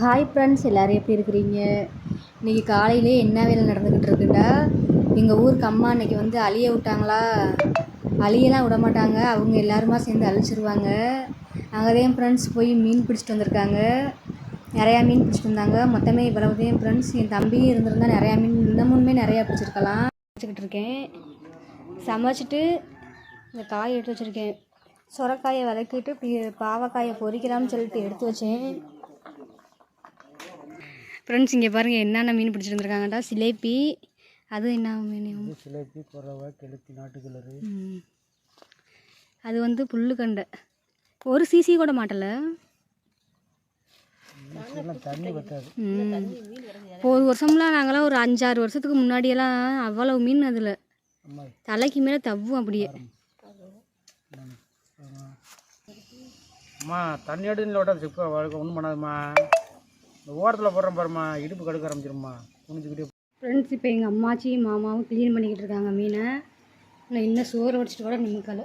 Hi friends எல்லோரும் எப்படி இருக்கிறீங்க? இன்றைக்கி காலையிலே என்ன வேலை நடந்துக்கிட்டு இருக்குண்டா? எங்கள் ஊருக்கு அம்மா இன்றைக்கி வந்து அழிய விட்டாங்களா? அழியெல்லாம் விட மாட்டாங்க. அவங்க எல்லாருமா சேர்ந்து அழிச்சிருவாங்க. அங்கே தான் ஃப்ரெண்ட்ஸ் போய் மீன் பிடிச்சிட்டு வந்திருக்காங்க. நிறையா மீன் பிடிச்சிட்டு வந்தாங்க. மொத்தமே இவ்வளவுதான் ஃப்ரெண்ட்ஸ் என் தம்பியும் இருந்திருந்தா நிறையா மீன் இன்னமுமே நிறையா பிடிச்சிருக்கலாம். பிடிச்சிக்கிட்டு இருக்கேன். சமைச்சிட்டு இந்த காய் எடுத்து வச்சுருக்கேன். சுரக்காயை வதக்கிட்டு பாவக்காயை பொறிக்கலாம்னு சொல்லிட்டு எடுத்து வச்சேன். ஃப்ரெண்ட்ஸ் இங்கே பாருங்கள் என்னென்ன மீன் பிடிச்சிருந்துருக்காங்கடா. சிலேபி அது என்ன மீன்? சிலேபி குறவை கெளுத்தி நாட்டுக்கிளறு. அது வந்து புல்லுக்கண்டை. ஒரு சிசி கூட மாட்டலை. ஒரு வருஷம்லாம் நாங்களாம் ஒரு அஞ்சாறு வருஷத்துக்கு முன்னாடியெல்லாம் அவ்வளவு மீன் அதில். தலைக்கு மேலே தவ்வும் அப்படியே. அம்மா தண்ணி சிப்பா வழக்க ஒன்றும் பண்ணாதும்மா. இந்த ஓரத்தில் போடுறேன் பாரும்மா இடுப்பு கடுக்க ஆரம்பிச்சிரும்மா. குனிஞ்சுக்கிட்டே ஃப்ரெண்ட்ஸ் இப்போ எங்கள் அம்மாச்சியும் மாமாவும் க்ளீன் பண்ணிக்கிட்டு இருக்காங்க மீனை. நான் இன்னும் சோறு வடிச்சிட்டு கூட நிமிக்கலை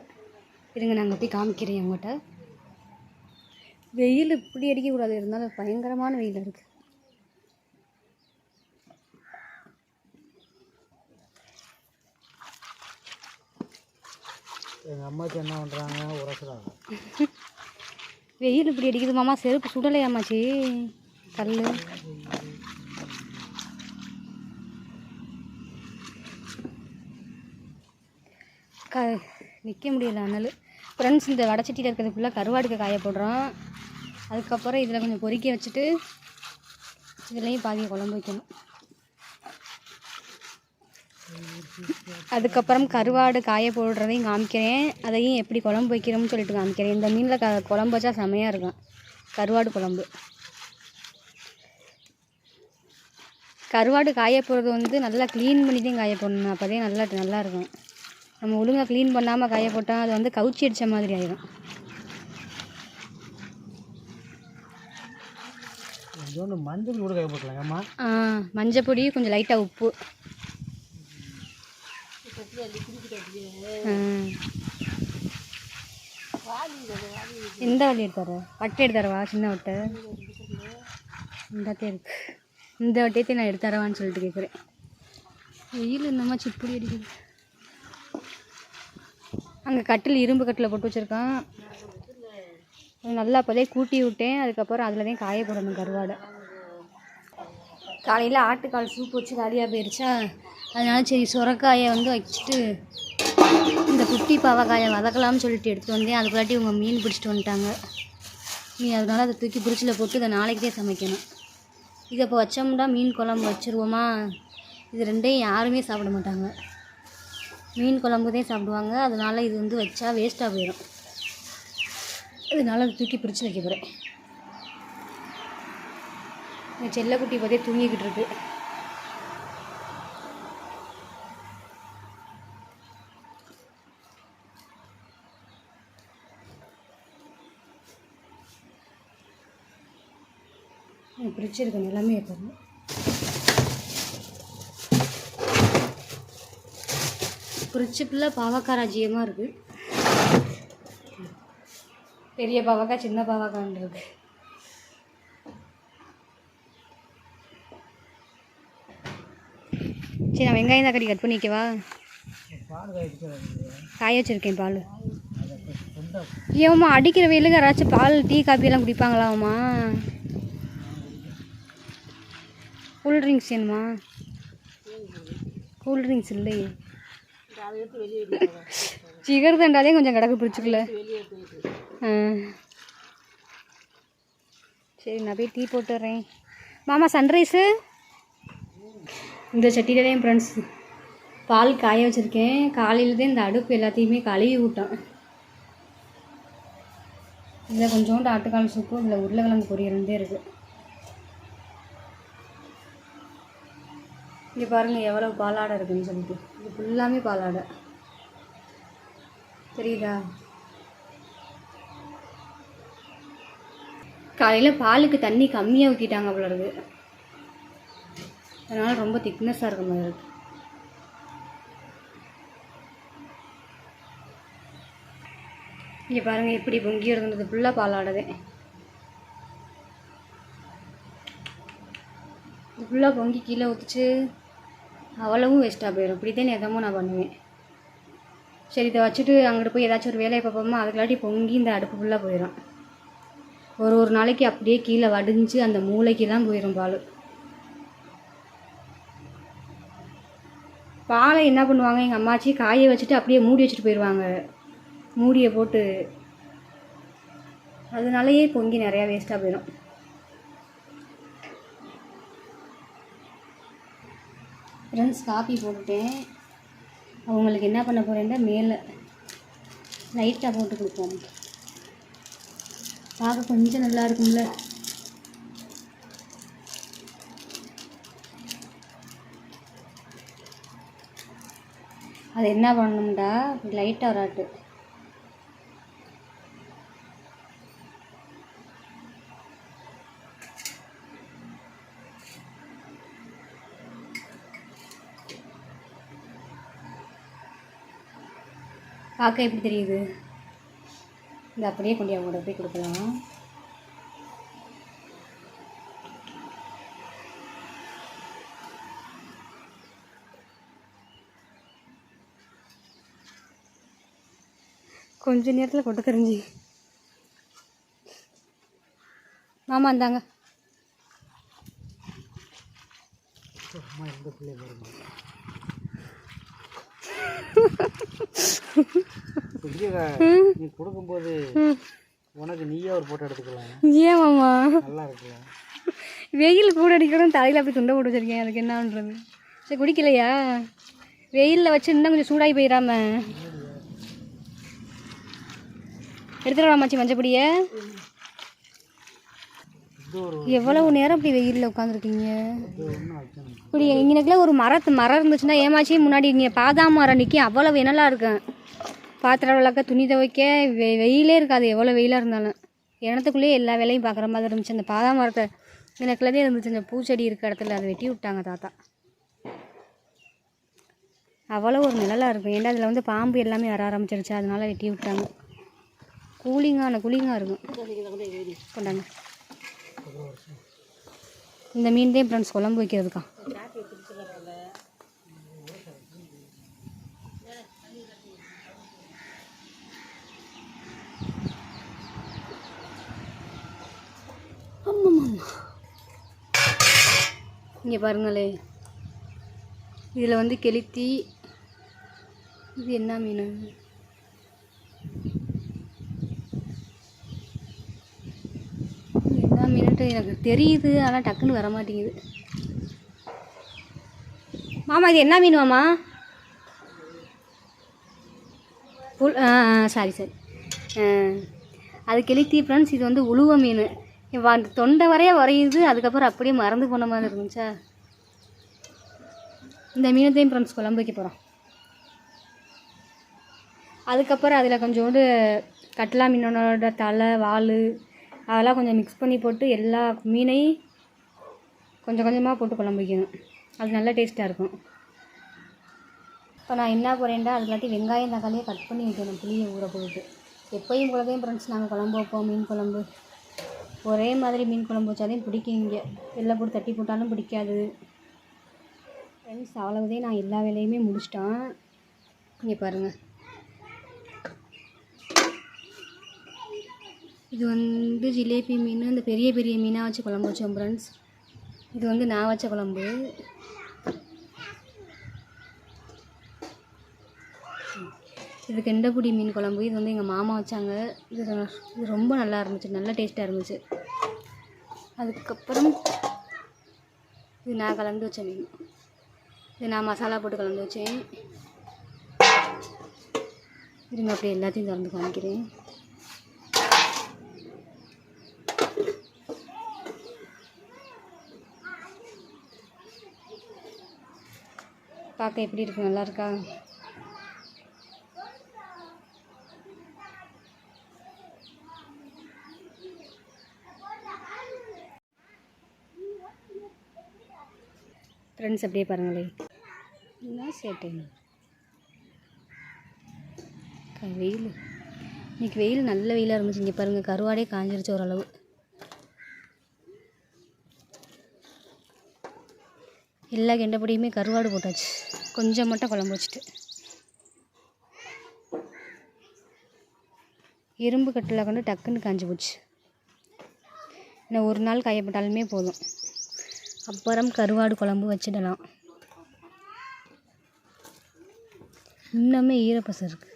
இருங்க நாங்கள் போய் காமிக்கிறேன் அவங்ககிட்ட வெயில் இப்படி அடிக்கக்கூடாது இருந்தாலும் பயங்கரமான வெயில் இருக்குது எங்கள் அம்மாச்சி என்ன பண்ணுறாங்க உரசுறாங்க. வெயில் இப்படி அடிக்குது மாமா. செருப்பு சுடலையாமாச்சி கல் க நிற்க முடியல அனல். ஃப்ரெண்ட்ஸ் இந்த வடச்சட்டியில் இருக்கிறது ஃபுல்லாக கருவாடுக்கு காய போடுறோம். அதுக்கப்புறம் இதில் கொஞ்சம் பொறிக்க வச்சுட்டு இதுலேயும் பாதியை குழம்பு வைக்கணும். அதுக்கப்புறம் கருவாடு காய போடுறதையும் காமிக்கிறேன். அதையும் எப்படி குழம்பு வைக்கிறோம்னு சொல்லிட்டு காமிக்கிறேன். இந்த மீனில் க குழம்பு வச்சா செமையாக இருக்கும். கருவாடு குழம்பு. கருவாடு காய போடுறது வந்து நல்லா க்ளீன் பண்ணி தான் காய போடணும். அப்போதே நல்லா நல்லா இருக்கும். நம்ம ஒழுங்காக க்ளீன் பண்ணாமல் காய போட்டால் அது வந்து கவுச்சி அடித்த மாதிரி ஆயிடும் மஞ்சள் கூட ஆ, மஞ்சள் பொடி கொஞ்சம் லைட்டாக உப்பு. எந்த வழி எடுத்தார? வட்டை எடுத்தாரவா சின்ன வட்டை? இந்தாத்தே இருக்கு. இந்த வட்டியத்தை நான் எடுத்தாரவான்னு சொல்லிட்டு கேட்குறேன் வெயில் என்னமா சிப்பிடி அடிக்குது. அங்கே கட்டில் இரும்பு கட்டில் போட்டு வச்சுருக்கான். நல்லா அப்போதே கூட்டி விட்டேன். அதுக்கப்புறம் அதில் தான் காய போடணும் கருவாடை. காலையில் ஆட்டுக்கால் சூப் வச்சு காலியாக போயிடுச்சா அதனால சரி சுரக்காயை வந்து வச்சுட்டு இந்த குட்டி பாவக்காயை வதக்கலாம்னு சொல்லிட்டு எடுத்துகிட்டு வந்தேன். அதுக்குள்ளாட்டி இவங்க மீன் பிடிச்சிட்டு வந்துட்டாங்க. நீ அதனால் அதை தூக்கி பிடிச்சில் போட்டு இதை நாளைக்கு தான் சமைக்கணும். இதை இப்போ வச்சோம்னா மீன் குழம்பு வச்சுருவோமா? இது ரெண்டையும் யாருமே சாப்பிட மாட்டாங்க. மீன் குழம்பு தான் சாப்பிடுவாங்க. அதனால் இது வந்து வச்சா வேஸ்ட்டாக போயிடும் அதனால அதை தூக்கி பிரித்து வைக்க போகிறேன் செல்லக்குட்டி பார்த்தே தூங்கிக்கிட்டு இருக்கு பிரிச்சிருக்கேன் எல்லாமே பாருங்க. பிரிச்சு ஃபுல்லாக பாவக்காய் ராஜ்யமாக இருக்குது பெரிய பாவக்காய் சின்ன பாவக்கான்னு இருக்குது சரி நான் வெங்காயம் தக்காளி கட் பண்ணிக்கவா காய வச்சுருக்கேன் பால். ஏமா ஏம்மா அடிக்கிற வெயிலுக்கு யாராச்சும் பால் டீ காப்பியெல்லாம் குடிப்பாங்களாம்மா? கூல் ட்ரிங்க்ஸ் வேணுமா? கூல் ட்ரிங்க்ஸ் இல்லையே. சிகர் தண்டாலே கொஞ்சம் கிடக்கு பிடிச்சிக்கல. ஆ. சரி நான் போய் டீ போட்டுறேன். மாமா சன்ரைஸு இந்த சட்டியில தான் ஃப்ரெண்ட்ஸ் பால் காய வச்சுருக்கேன். காலையில் தான் இந்த அடுப்பு எல்லாத்தையுமே கழுவி விட்டேன் இதில் கொஞ்சோண்டு ஆட்டுக்கால் சூப்பு இதில் உருளைக்கிழங்கு பொரியல் இருக்குது இங்கே பாருங்கள் எவ்வளோ பாலாடை இருக்குன்னு சொல்லிட்டு. இது ஃபுல்லாமே பாலாடை. தெரியுதா? காலையில் பாலுக்கு தண்ணி கம்மியாக ஊற்றிட்டாங்க போல இருக்கு. அதனால் ரொம்ப திக்னஸாக இருக்க மாதிரி இருக்கு. இங்கே பாருங்கள் எப்படி பொங்கி இருந்தது ஃபுல்லாக பாலாடதே. ஃபுல்லாக பொங்கி கீழே ஊற்றிச்சு அவ்வளவும் வேஸ்ட்டாக போயிடும் இப்படி தான் எதமும் நான் பண்ணுவேன். சரி இதை வச்சுட்டு அங்கிட்டு போய் ஏதாச்சும் ஒரு வேலையை பார்ப்போமா? அதுக்குள்ளாட்டி பொங்கி இந்த அடுப்பு ஃபுல்லாக போயிடும் ஒரு ஒரு நாளைக்கு அப்படியே கீழே வடிஞ்சு அந்த மூளைக்கு தான் போயிடும் பால். பாலை என்ன பண்ணுவாங்க? எங்கள் அம்மாச்சி காய வச்சுட்டு அப்படியே மூடி வச்சுட்டு போயிடுவாங்க மூடியை போட்டு. அதனாலயே பொங்கி நிறையா வேஸ்ட்டாக போயிடும் ஃப்ரெண்ட்ஸ் காப்பி போட்டுட்டேன். அவங்களுக்கு என்ன பண்ண போகிறேன்னா மேலே லைட்டாக போட்டு கொடுப்போம். பார்க்க கொஞ்சம் நல்லா இருக்கும்ல. அது என்ன பண்ணணும்டா? லைட்டாக வராட்டு பார்க்க எப்படி தெரியுது? இந்த அப்படியே கொண்டு அவங்களோட போய் கொடுக்கலாம். கொஞ்ச நேரத்தில் கொட்ட தெரிஞ்சு மாமா இந்தாங்க. அம்மா எந்த பிள்ளை நீ கொடுக்கும்போது உனக்கு நீயே ஒரு போட்டோ எடுத்துக்கலாம். ஏன் மாமா? நல்லா இருக்குல்ல. வெயில் கூட அடிக்கணும் தலையில் அப்படி துண்டை போட்டு வச்சிருக்கேன். அதுக்கு என்ன பண்ணுறது சரி குடிக்கலையா? வெயிலில் வச்சு இன்னும் கொஞ்சம் சூடாகி போயிடாம. எடுத்துட்டு வாமாச்சி மஞ்சப்பொடியை. எவ்வளவு நேரம் இப்படி வெயிலில் உட்காந்துருக்கீங்க இப்படி இங்கனக்குள்ள ஒரு மரத்து மரம் இருந்துச்சுன்னா ஏமாச்சி முன்னாடி இங்கே பாதாம் மரம் நிற்கும் அவ்வளோ வெனலாக இருக்கும் பாத்திரம் விளக்க துணி துவைக்க வெ வெயிலே இருக்காது எவ்வளோ வெயிலாக இருந்தாலும். இனத்துக்குள்ளேயே எல்லா வேலையும் பார்க்குற மாதிரி இருந்துச்சு. அந்த பாதாம் மரத்தை எனக்குள்ளதே இருந்துச்சு. அந்த பூச்செடி இருக்க இடத்துல அதை வெட்டி விட்டாங்க தாத்தா. அவ்வளோ ஒரு நிழலாக இருக்கும் ஏன்னா அதில் வந்து பாம்பு எல்லாமே வர ஆரம்பிச்சிருச்சு. அதனால வெட்டி விட்டாங்க. கூலிங்கான கூலிங்காக இருக்கும். கொண்டாங்க. இந்த மீன் தான் ஃப்ரெண்ட்ஸ் குழம்பு வைக்கிறதுக்கா. இங்கே பாருங்களே. இதில் வந்து கெளுத்தி. இது என்ன மீன் இது என்ன எனக்கு தெரியுது. ஆனால் டக்குன்னு வர மாட்டேங்குது மாமா இது என்ன மீன் மாமா? புல் சாரி சாரி. அது கெளுத்தி ஃப்ரெண்ட்ஸ் இது வந்து உழுவ மீன். அந்த தொண்டை வரைய வரையுது. அதுக்கப்புறம் அப்படியே மறந்து போன மாதிரி இருந்துச்சா இந்த மீனத்தையும் ஃப்ரெண்ட்ஸ் குழம்பு வைக்க போகிறோம் அதுக்கப்புறம் அதில் கொஞ்சோண்டு கட்லா மீனோட தலை வால் அதெல்லாம் கொஞ்சம் மிக்ஸ் பண்ணி போட்டு எல்லா மீனையும் கொஞ்சம் கொஞ்சமாக போட்டு குழம்பு வைக்கணும். அது நல்ல டேஸ்ட்டாக இருக்கும். இப்போ நான் என்ன போகிறேன்டா அதுக்காட்டி வெங்காயம் தக்காளியை கட் பண்ணி வைக்கணும் புளியை ஊற போட்டு எப்போயும் குழந்தையும் ஃப்ரெண்ட்ஸ் நாங்கள் குழம்பு வைப்போம் மீன் குழம்பு. ஒரே மாதிரி மீன் குழம்பு வச்சாலே பிடிக்கும் இங்கே. வெளில போட்டு தட்டி போட்டாலும் பிடிக்காது. ஃப்ரெண்ட்ஸ் அவ்வளவுதே நான் எல்லா வேலையுமே முடிச்சிட்டேன். இங்கே பாருங்கள் இது வந்து ஜிலேபி மீன் இந்த பெரிய பெரிய மீனாக வச்சு குழம்பு வச்சோம் ஃப்ரெண்ட்ஸ் இது வந்து நான் வச்ச குழம்பு. இது கெண்டக்குடி மீன் குழம்பு. இது வந்து எங்கள் மாமா வச்சாங்க. இது இது ரொம்ப நல்லா இருந்துச்சு. நல்லா டேஸ்ட்டாக இருந்துச்சு. அதுக்கப்புறம் இது நான் கலந்து வச்ச மீன். இது நான் மசாலா போட்டு கலந்து வச்சேன். இருங்க அப்படியே எல்லாத்தையும் திறந்து காமிக்கிறேன். பார்க்க எப்படி இருக்கு? நல்லா இருக்கா? ஃப்ரெண்ட்ஸ் அப்படியே பாருங்களேன் என்ன சேட்டைங்க வெயில். இன்னைக்கு வெயில் நல்ல வெயிலாக இருந்துச்சு. இங்கே பாருங்கள் கருவாடே காஞ்சிருச்சு ஓரளவு. எல்லா கெண்டைப்படியுமே கருவாடு போட்டாச்சு. கொஞ்சம் மட்டும் குழம்பு வச்சுட்டு. இரும்பு கட்டில் கொண்டு டக்குன்னு காஞ்சி போச்சு. இன்னும் ஒரு நாள் காயப்பட்டாலுமே போதும். அப்புறம் கருவாடு குழம்பு வச்சிடலாம். இன்னுமே ஈரப்பசம் இருக்குது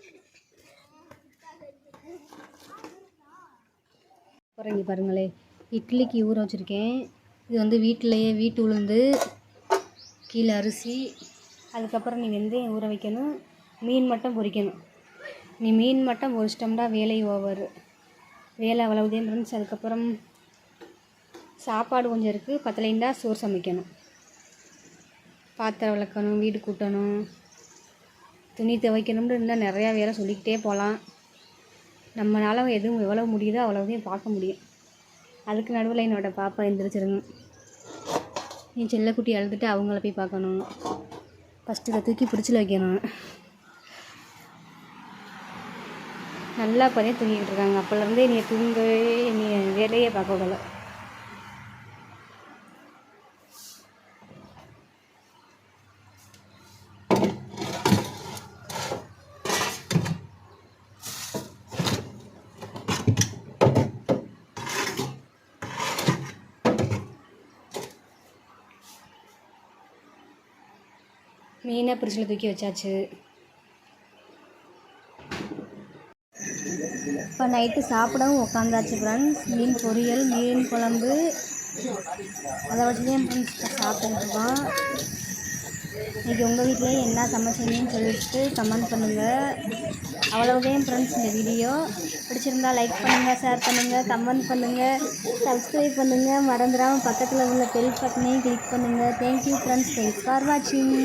அப்புறம் இங்கே பாருங்களே இட்லிக்கு ஊற வச்சுருக்கேன். இது வந்து வீட்டிலையே வீட்டு உளுந்து கீழே அரிசி அதுக்கப்புறம் நீ வெந்தயம் ஊற வைக்கணும். மீன் மட்டும் பொரிக்கணும் நீ மீன் மட்டும் பொரிச்சிட்டோம்னா வேலை ஓவர். வேலை அவ்வளவுதான் ஃப்ரெண்ட்ஸ் அதுக்கப்புறம் சாப்பாடு கொஞ்சம் இருக்குது பத்தலைண்டா சோறு சமைக்கணும். பாத்திரம் விளக்கணும் வீடு கூட்டணும். துணி துவைக்கணும்னு இருந்தால் நிறையா வேலை சொல்லிக்கிட்டே போகலாம். நம்மளால் எதுவும் எவ்வளோ முடியுதோ அவ்வளோதையும் பார்க்க முடியும். அதுக்கு நடுவில் என்னோட பாப்பா எந்திரிச்சிருங்க என் செல்லக்குட்டி அழுதுட்டு அவங்கள போய் பார்க்கணும். ஃபஸ்ட்டு இதை தூக்கி பிடிச்சில் வைக்கணும். நல்லா பண்ணி தூங்கிக்கிட்டு இருக்காங்க. அப்போலேருந்தே நீ தூங்கவே நீ வேலையே பார்க்க விடலை. மீனை பிரிட்ஜில் தூக்கி வச்சாச்சு. இப்போ நைட்டு சாப்பிடவும் உட்காந்தாச்சு ஃப்ரெண்ட்ஸ் மீன் பொரியல் மீன் குழம்பு. அதை வச்சு தான் ஃப்ரெண்ட்ஸ் சாப்பிட்டுருக்கோம் இன்றைக்கி உங்கள் வீட்டில் என்ன சமைச்சீங்கன்னு சொல்லிட்டு கமெண்ட் பண்ணுங்கள் அவ்வளவுதான் ஃப்ரெண்ட்ஸ் இந்த வீடியோ பிடிச்சிருந்தா லைக் பண்ணுங்கள் ஷேர் பண்ணுங்கள் கமெண்ட் பண்ணுங்கள் சப்ஸ்கிரைப் பண்ணுங்கள் மறந்துடாமல் பக்கத்தில் உள்ள பெல் பட்டனையும் கிளிக் பண்ணுங்கள் தேங்க்யூ ஃப்ரெண்ட்ஸ் தேங்க்ஸ் ஃபார் வாட்சிங்